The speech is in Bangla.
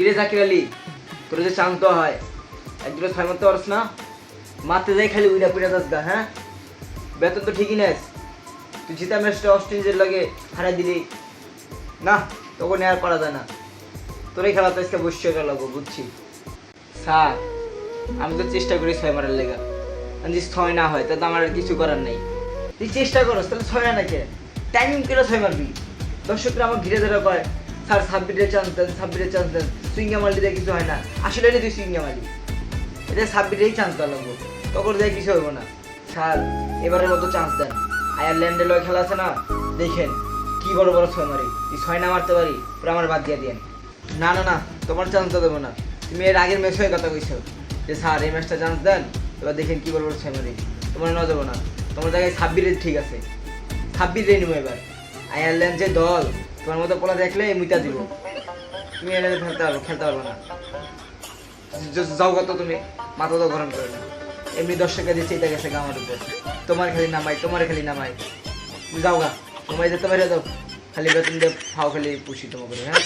কিরে জাকির আলী তোর যে শান্ত হয়। এক দুটো ছয় মারতে পারস না। মারতে যাই খালি উইনা পুইনা যাস গা হ্যাঁ? বেতন তো ঠিকই নেস। তুই জিতা ম্যাচটা অস্ট্রেলিয়ার লাগে হারাই দিলি। না তখন আর করা যায় না। তোর এই খেলা তো আজকে বসে লাগবো বুঝছি। স্যার, আমি তো চেষ্টা করি ছয় মারার লেগা। যদি ছয় না হয়, তাহলে আমার আর কিছু করার নেই। তুই চেষ্টা করস, তাহলে ছয় না নাকি? টাইমিং করে ছয় মারবি। দর্শকরা আমার ঘিরে ধরে পায় স্যার, সাব্বিরের চান্স দেন, সাব্বিরের চান্স দেন। সুইঙ্গা মারলি দিয়ে কিছু হয় না। আসলে এটা তুই সুইঙ্গা মারলি এটা সাব্বিরেই চান্স দেওয়া লাগবো। তখন দিয়ে কিছু হইব না। স্যার, এবারের মতো চান্স দেন। আয়ারল্যান্ডের লয় খেলা আছে না? দেখেন, কি বড় বড় ছয় মারি। তুই ছয় না মারতে পারি, পুরো আমার বাদ দিয়ে দিয়েন। না না না, তোমার চান্স দেবো না। তুমি এর আগের ম্যাচ হয়ে কথা কইছো। যে স্যার, এই ম্যাচটা চান্স দেন। এবার দেখেন কি বড় বড় ছয় মারি। তোমার না দেবো না। তোমার জায়গায় ছাব্বিরের ঠিক আছে। ছাব্বিশ রে নিবো এবার। আয়ারল্যান্ড যে দল, তোমার মতো পোলা দেখলে মুইতা দিব। তুমি এনে খেলতে পারব খেলতে পারব না। যাও কত তুমি, মাথা তো গরম করে না এমনি দর্শকের দিচ্ছে এটা গেছে গামার উপর। তোমার খালি নামাই, তোমার খালি নামাই। যাও গা, তোমায় যেতে পারে তো খালি বেতন দিয়ে ফাও খালি পুষি তোমাকে হ্যাঁ?